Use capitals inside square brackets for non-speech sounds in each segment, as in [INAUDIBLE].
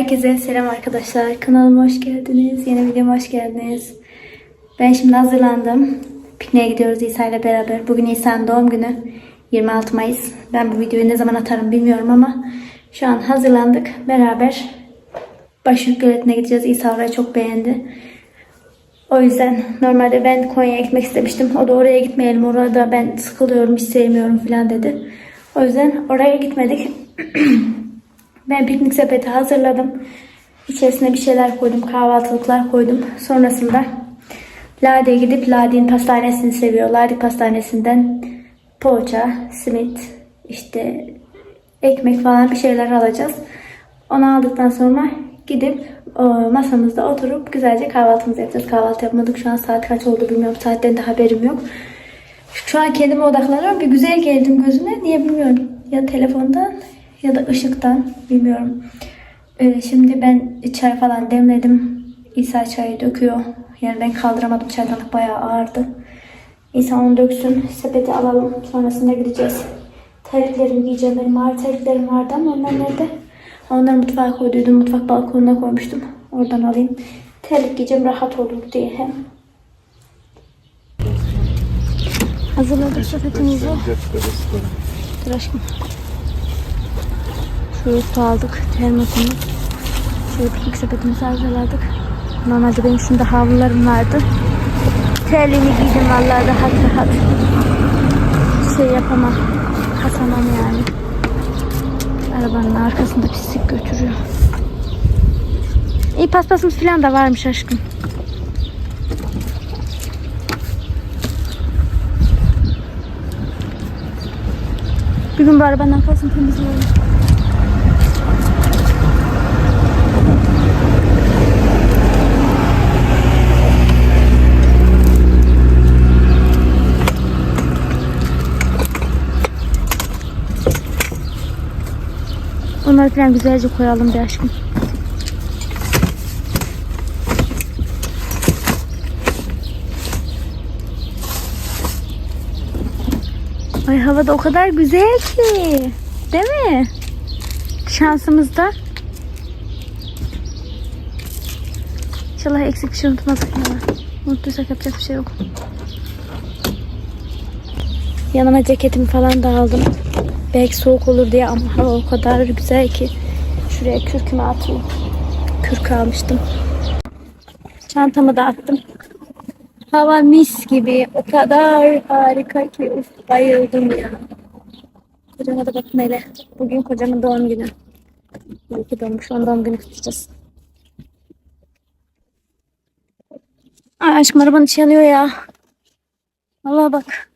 Herkese selam arkadaşlar. Kanalıma hoş geldiniz. Yeni videoma hoş geldiniz. Ben şimdi hazırlandım. Pikniğe gidiyoruz İsa ile beraber. Bugün İsa'nın doğum günü. 26 Mayıs. Ben bu videoyu ne zaman atarım bilmiyorum ama şu an hazırlandık. Beraber Başyurt Göleti'ne gideceğiz. İsa orayı çok beğendi. O yüzden normalde ben Konya'ya gitmek istemiştim. O da oraya gitmeyelim. Orada ben sıkılıyorum, hiç sevmiyorum falan dedi. O yüzden oraya gitmedik. [CLEARS THROAT] Ben piknik sepeti hazırladım. İçerisine bir şeyler koydum. Kahvaltılıklar koydum. Sonrasında Lade'ye gidip Lade'nin pastanesini seviyor. Lade pastanesinden poğaça, simit, işte ekmek falan bir şeyler alacağız. Onu aldıktan sonra gidip o, masamızda oturup güzelce kahvaltımızı yapacağız. Kahvaltı yapmadık. Şu an saat kaç oldu bilmiyorum. Saatten de haberim yok. Şu an kendime odaklanıyorum. Bir güzel geldim gözüme. Niye bilmiyorum. Ya telefondan ya da ışıktan bilmiyorum. Ee, şimdi ben çay falan demledim. İsa çayı döküyor. Yani ben kaldıramadım çaydanlık bayağı ağırdı. İsa onu döksün. Sepeti alalım. Sonrasında gideceğiz. Terliklerimi giyeceğim. Benim ağır terliklerim vardı ama onlar nerede? Onları mutfağa koyduydum. Mutfak balkonuna koymuştum. Oradan alayım. Terlik giyeceğim rahat olur diye hem. Hazırladık sepetimizi. Dur aşkım. Şöyle su aldık. Termosumuz. Şöyle piknik sepetimizi hazırladık. Normalde benim şimdi havlularım vardı. Terliğimi giydim vallahi rahat rahat. Şey yapamam. Kasamam yani. Arabanın arkasında pislik götürüyor. İyi paspasımız falan da varmış aşkım. Bir gün bu arabanın arkasını temizleyelim. Falan güzelce koyalım bir aşkım. Ay hava da o kadar güzel ki. Değil mi? Şansımız da. İnşallah eksik bir şey unutmadık. Unuttuysak yapacak bir şey yok. Yanıma ceketimi falan da aldım. Belki soğuk olur diye ama hava o kadar güzel ki. Şuraya kürkümü atayım. Kürk almıştım. Çantamı da attım. Hava mis gibi. O kadar harika ki. Uf, bayıldım ya. Kocama da bakın hele. Bugün kocamın doğum günü. İyi ki doğmuş. Onun doğum günü kutlayacağız. Ay aşkım arabanın içi yanıyor ya. Vallahi bak.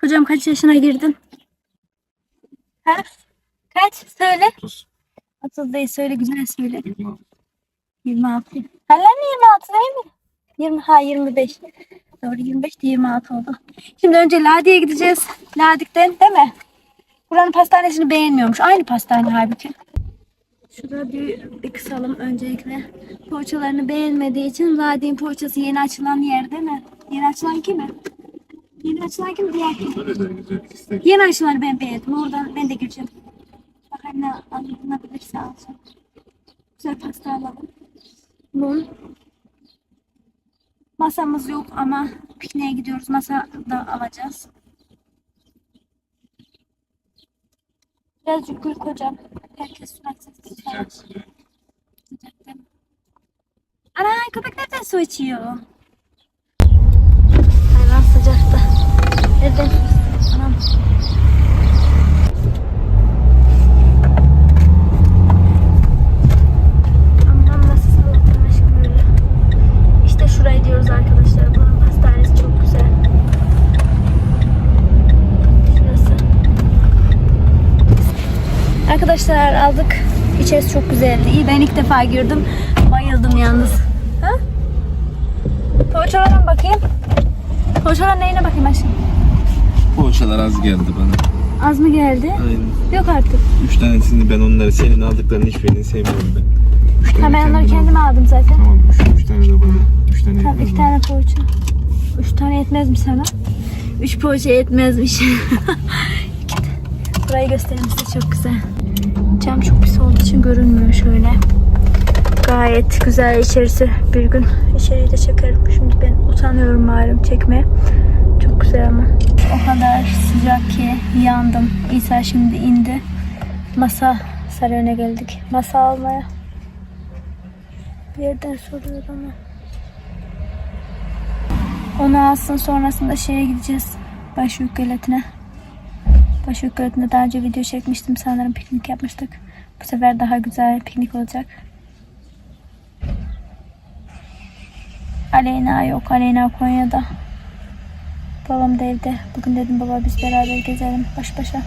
Hocam kaç yaşına girdin? Ha? Kaç? Söyle. 30 değil söyle güzel söyle. 26. Hala mi 26 değil mi? 20 ha 25. Doğru 25 de 26 oldu. Şimdi önce Ladi'ye gideceğiz. Ladik'ten değil mi? Buranın pastanesini beğenmiyormuş. Aynı pastane halbuki. Şurada bir, bir kısalım öncelikle. Poğaçalarını beğenmediği için Ladi'nin poğaçası yeni açılan yer değil mi? Yeni açılan kim mi? Yeni açılan kim? Diğer kim? Yeni açılanı ben beğendim. Oradan ben de gireceğim. Bakalım ne alınabilirse alacağım. Güzel pasta alalım. Mum. Masamız yok ama pikniğe gidiyoruz. Masa da alacağız. Birazcık gül kocam. Herkes suratsız. Ana köpek nereden su içiyor? Hayvan sıcakta. Nereden? Anam. Arkadaşlar. Aldık. İçerisi çok güzeldi. İyi ben ilk defa girdim. Bayıldım yalnız. Ha? Poğaçalara bakayım. Poğaçalar neyine bakayım aşkım? Poğaçalar az geldi bana. Az mı geldi? Aynen. Yok artık. Üç tanesini ben onları senin aldıklarının hiçbirini sevmiyorum ben. Üç Ha tane ben onları kendim kendime aldım. aldım zaten. Tamam üç, üç tane de bana. Üç tane Tamam yetmez iki mi? tane poğaça. Üç tane yetmez mi sana? Üç poğaça yetmezmiş. [LAUGHS] Burayı göstereyim size çok güzel. Cam çok pis olduğu için görünmüyor şöyle. Gayet güzel içerisi. Bir gün içeriği de çekerim. Şimdi ben utanıyorum malum çekmeye. Çok güzel ama. O kadar sıcak ki yandım. İsa şimdi indi. Masa sarayına geldik. Masa almaya. Bir yerden soruyor ama. Onu alsın sonrasında şeye gideceğiz. Başyük göletine. Başyük göletinde daha önce video çekmiştim sanırım piknik yapmıştık. Bu sefer daha güzel piknik olacak. Aleyna yok. Aleyna Konya'da. Babam da evde. Bugün dedim baba biz beraber gezelim baş başa.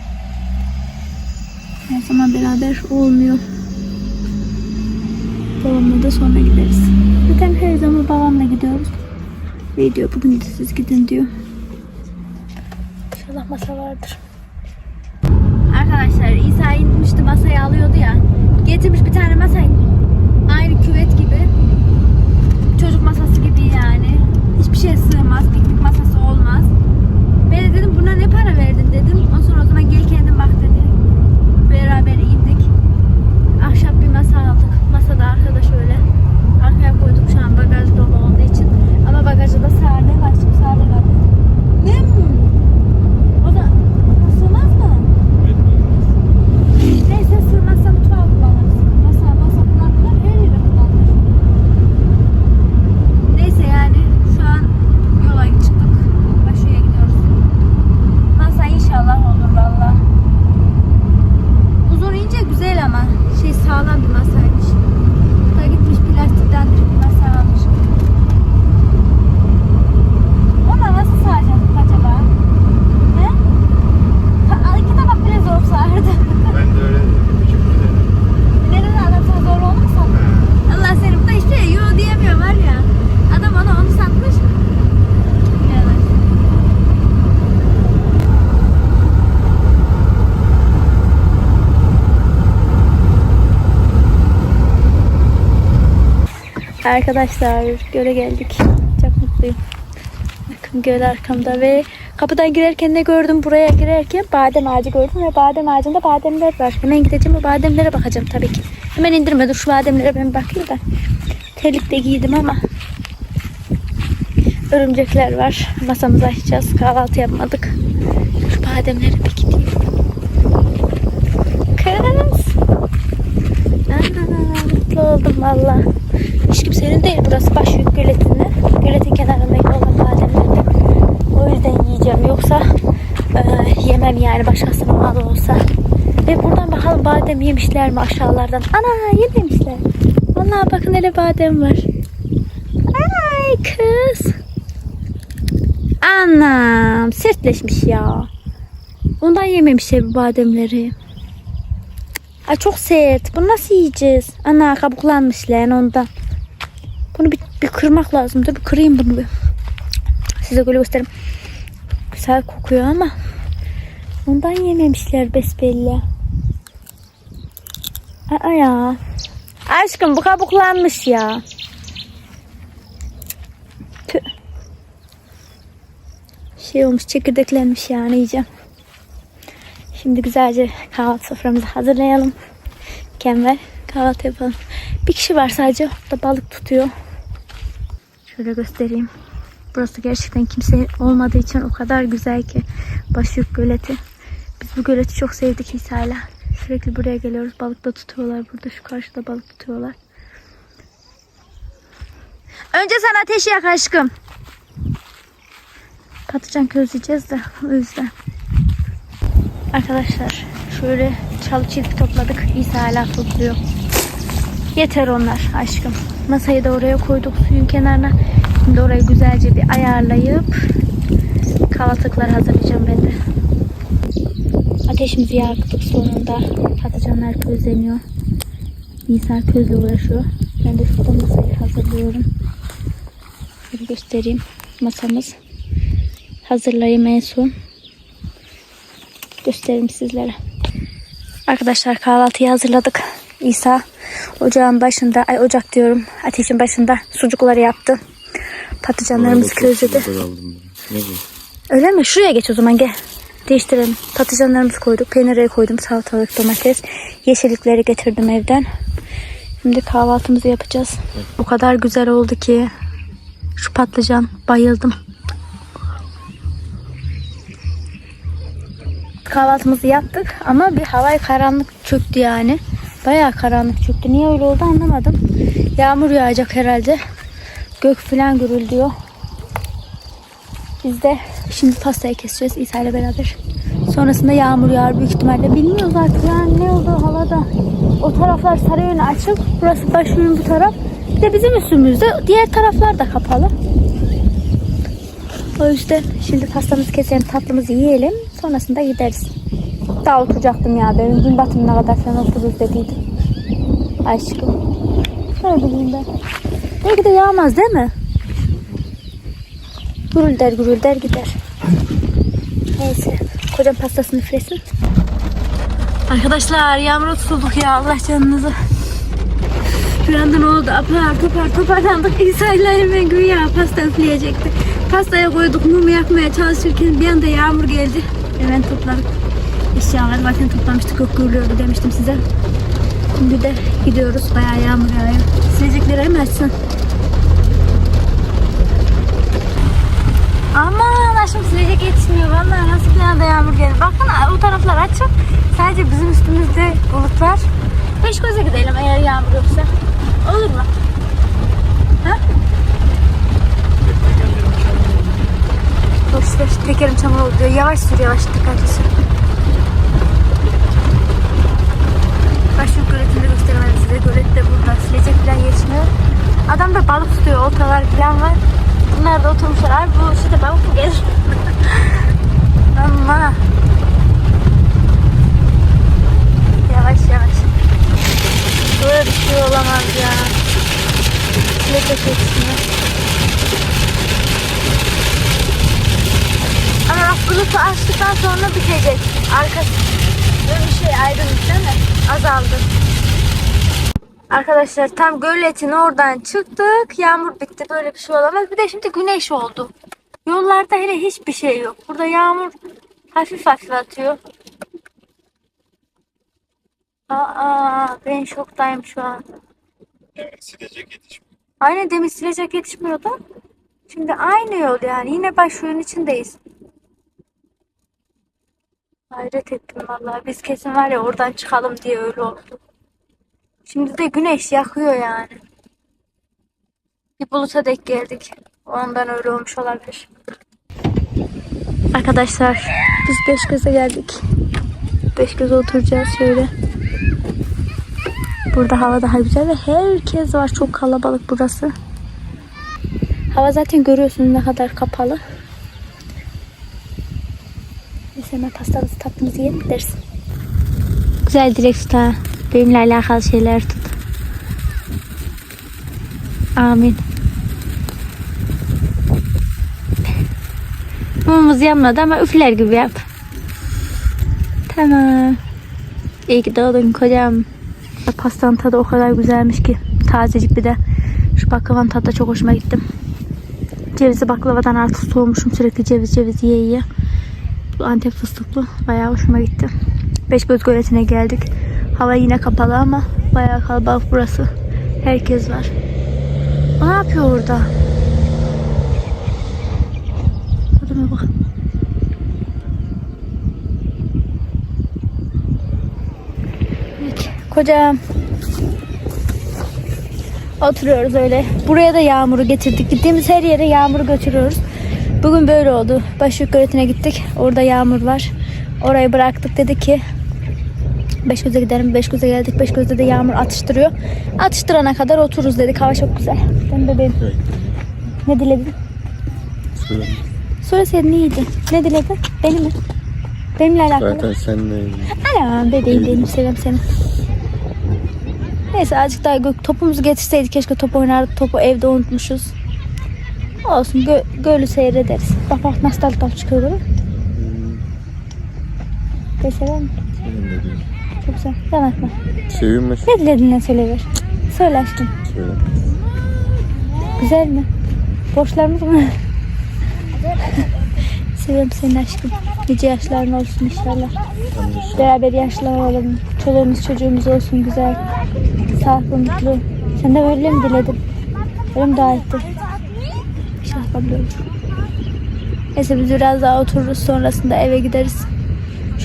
Her zaman beraber olmuyor. Babamla da sonra gideriz. Zaten her zaman babamla gidiyoruz. Ve diyor bugün de siz gidin diyor. İnşallah masa vardır. Arkadaşlar İsa inmişti masayı alıyordu ya. Getirmiş bir tane masayı. Aynı küvet gibi. Çocuk masası gibi yani. Hiçbir şey sığmaz. Piknik masası olmaz. Ben de dedim buna ne para verdin dedim. Ondan sonra o zaman gel kendin bak dedi. Beraber indik. Ahşap bir masa aldık. Masa da arkada şöyle. Arkaya koyduk şu an bagaj dolu olduğu için. Ama bagajda da sade var. Şimdi sade var. Ne mi? O da sığmaz mı? Neyse sığmazsa mutfağa kullanırız. Masa masa kullanılır, her yere kullanılır. Neyse yani şu an yola çıktık. Başu'ya gidiyoruz. Masa inşallah olur valla. Uzun ince güzel ama şey sağlam bir masaymış. Da gitmiş plastikten bir masa almış. Ona nasıl sağacaktık acaba? He? Ta- İki tabak bile zor sağardı. Ben de öyle küçük bir de. Nereden anlatsa zor olur mu sandın? Allah seni bu da hiçbir şey yok diyemiyor var ya. Adam ona onu satmış. Evet. Arkadaşlar göle geldik. Çok mutluyum. Bakın göl arkamda ve kapıdan girerken ne gördüm? Buraya girerken badem ağacı gördüm ve badem ağacında bademler var. Hemen gideceğim o bademlere bakacağım tabii ki. Hemen indirme dur şu bademlere ben bakayım da. Terlik de giydim ama. Örümcekler var. Masamızı açacağız. Kahvaltı yapmadık. Şu bademlere bir gideyim. Kız. Aa, mutlu oldum valla. Hiç kimsenin değil burası Başyük Göleti'nde. Göletin kenarındaki olan bademlerden. O yüzden yiyeceğim. Yoksa e, yemem yani başkasının malı olsa. Ve buradan bakalım badem yemişler mi aşağılardan. Ana yememişler. Vallahi bakın hele badem var. Ay kız. Anam sertleşmiş ya. Ondan yememişler bu bademleri. Ay çok sert. Bunu nasıl yiyeceğiz? Ana kabuklanmış lan ondan. Bunu bir, bir kırmak lazım. Dur bir kırayım bunu bir. Size böyle göstereyim. Güzel kokuyor ama ondan yememişler besbelli. Aa ya. Aşkım bu kabuklanmış ya. Tüh. Şey olmuş çekirdeklenmiş yani yiyeceğim. Şimdi güzelce kahvaltı soframızı hazırlayalım. Mükemmel kahvaltı yapalım. Bir kişi var sadece. O da balık tutuyor. Şöyle göstereyim. Burası gerçekten kimse olmadığı için o kadar güzel ki. Başyük Göleti. Biz bu göleti çok sevdik İsa'yla. Sürekli buraya geliyoruz. Balık da tutuyorlar burada. Şu karşıda balık tutuyorlar. Önce sen ateşi yak aşkım. Patlıcan közleyeceğiz de o yüzden. Arkadaşlar şöyle çalı çizgi topladık. İsa hala topluyor. Yeter onlar aşkım. Masayı da oraya koyduk suyun kenarına. Şimdi orayı güzelce bir ayarlayıp kahvaltılıklar hazırlayacağım ben de. Ateşimizi yaktık sonunda. Patlıcanlar közleniyor. İsa közle uğraşıyor. Ben de şurada masayı hazırlıyorum. Şöyle göstereyim. Masamız. Hazırlayayım en son göstereyim sizlere. Arkadaşlar kahvaltıyı hazırladık. İsa ocağın başında, ay ocak diyorum, ateşin başında sucukları yaptı. Patlıcanlarımızı közledi. Öyle mi? Şuraya geç o zaman gel. Değiştirelim. Patlıcanlarımızı koyduk. Peyniri koydum. Salatalık, domates. Yeşillikleri getirdim evden. Şimdi kahvaltımızı yapacağız. O kadar güzel oldu ki. Şu patlıcan. Bayıldım. Kahvaltımızı yaptık ama bir havaya karanlık çöktü yani. Bayağı karanlık çöktü. Niye öyle oldu anlamadım. Yağmur yağacak herhalde. Gök falan gürülüyor. Biz de şimdi pastayı keseceğiz İsa ile beraber. Sonrasında yağmur yağar büyük ihtimalle. Bilmiyoruz artık yani ne oldu havada. O taraflar sarı yönü açık. Burası başyönü bu taraf. Bir de bizim üstümüzde diğer taraflar da kapalı. O yüzden şimdi pastamızı keselim, tatlımızı yiyelim. Sonrasında gideriz. Daha oturacaktım ya. Benim gün batımına kadar sen otururuz dediydim. Aşkım. Ne bileyim ben. Belki de yağmaz değil mi? Gürülder gürülder gider. Neyse. Kocam pastasını üflesin. Arkadaşlar yağmura tutulduk ya. Allah canınızı. Bir anda ne oldu? Apar topar toparlandık. İsa ile hemen güya pasta üfleyecekti. Pastaya koyduk mumu yakmaya çalışırken bir anda yağmur geldi. Hemen topladık. Eşyaları zaten toplamıştık. Gürlüyordu demiştim size. Şimdi de gidiyoruz. Bayağı yağmur yağıyor. Silecekleri hemen. Aman aşkım silecek yetişmiyor. Vallahi nasıl bir anda yağmur gelir. Bakın o taraflar açık. Sadece bizim üstümüzde bulutlar. Beş göze gidelim eğer yağmur yoksa. Olur mu? Ha? Boş ver. Tekerim çamur oluyor. Yavaş sür yavaş. Dikkatli sür. Başlık göletini gösteremem size. Gölet de burada. Silecek falan yetişmiyor. Adam da balık tutuyor. Oltalar falan var. Bunlar da oturmuşlar. Abi bu işte balık mı gelir? [LAUGHS] Ama yavaş yavaş. Böyle bir şey olamaz ya. Silecek yetişmiyor. Ama bak bulutu açtıktan sonra bitecek. Arkası şey ayrılmış değil mi? Azaldı. Arkadaşlar tam göletin oradan çıktık. Yağmur bitti. Böyle bir şey olamaz. Bir de şimdi güneş oldu. Yollarda hele hiçbir şey yok. Burada yağmur hafif hafif atıyor. Aa, ben şoktayım şu an. Silecek yetişmiyor. Aynen demin silecek yetişmiyordu. Şimdi aynı yol yani. Yine başvurun içindeyiz. Hayret ettim vallahi. Biz kesin var ya oradan çıkalım diye öyle oldu. Şimdi de güneş yakıyor yani. Bir buluta denk geldik. Ondan öyle olmuş olabilir. Arkadaşlar biz beş göze geldik. Beş göze oturacağız şöyle. Burada hava daha güzel ve herkes var. Çok kalabalık burası. Hava zaten görüyorsunuz ne kadar kapalı. Hemen pastamızı tatlımızı yiyelim gideriz. Güzel dilek tut ha. Benimle alakalı şeyler tut. Amin. Mumumuz yanmadı ama üfler gibi yap. Tamam. İyi ki doğdun kocam. Pastanın tadı o kadar güzelmiş ki. Tazecik bir de. Şu baklavanın tadı da çok hoşuma gitti. Cevizli baklavadan artık soğumuşum. Sürekli ceviz ceviz yiye yiye. Bu Antep fıstıklı. Bayağı hoşuma gitti. Beşgöz Göleti'ne geldik. Hava yine kapalı ama bayağı kalabalık burası. Herkes var. O ne yapıyor orada? Adama bak. Kocam. Oturuyoruz öyle. Buraya da yağmuru getirdik. Gittiğimiz her yere yağmuru götürüyoruz. Bugün böyle oldu. Başyük göletine gittik. Orada yağmur var. Orayı bıraktık. Dedik ki Beşgöz'e gidelim. Beşgöz'e geldik. Beşgöz'de de yağmur atıştırıyor. Atıştırana kadar otururuz dedik. Hava çok güzel. Ben bebeğim. Evet. Ne diledin? Söyle. Söyleseydin iyiydi. Ne diledin? Beni mi? Benimle alakalı. Zaten senle Anam bebeğim benim seviyorum seni. Neyse azıcık daha topumuzu getirseydik keşke top oynardık. Topu evde unutmuşuz. Olsun gö gölü seyrederiz. Bak bak nasıl dal dal çıkıyor? Ben sever mi? Çok güzel. Yanakma. Seviyorum Ne dilediğinden söyleyiver. Söyle aşkım. Söyle. Güzel mi? Borçlarımız mı? Seviyorum seni aşkım. Nice yaşların olsun inşallah. Beraber yaşlanalım. Çoluğumuz çocuğumuz olsun güzel. Sağlıklı mutlu. Sen de öyle mi diledin? Öyle mi dua ettin? Olur. Neyse biz biraz daha otururuz sonrasında eve gideriz.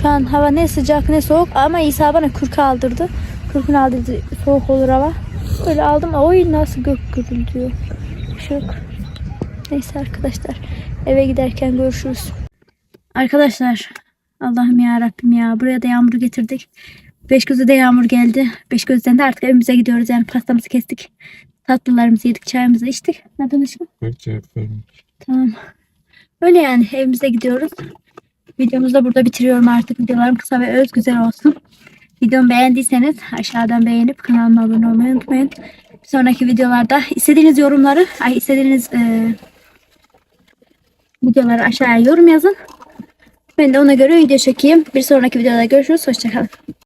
Şu an hava ne sıcak ne soğuk ama İsa bana kürk aldırdı. Kürkünü aldırdı soğuk olur hava. Öyle aldım oy nasıl gök gürültüyor. Bir şey yok. Neyse arkadaşlar eve giderken görüşürüz. Arkadaşlar Allah'ım ya Rabbim ya buraya da yağmur getirdik. Beş gözde de yağmur geldi. Beş gözden de artık evimize gidiyoruz yani pastamızı kestik. Tatlılarımızı yedik çayımızı içtik. Ne yapıyorsun aşkım? Tamam. Öyle yani evimize gidiyoruz. Videomuzu da burada bitiriyorum artık. Videolarım kısa ve öz güzel olsun. Videomu beğendiyseniz aşağıdan beğenip kanalıma abone olmayı unutmayın. Bir sonraki videolarda istediğiniz yorumları, ay istediğiniz e, videoları aşağıya yorum yazın. Ben de ona göre video çekeyim. Bir sonraki videoda görüşürüz. Hoşçakalın.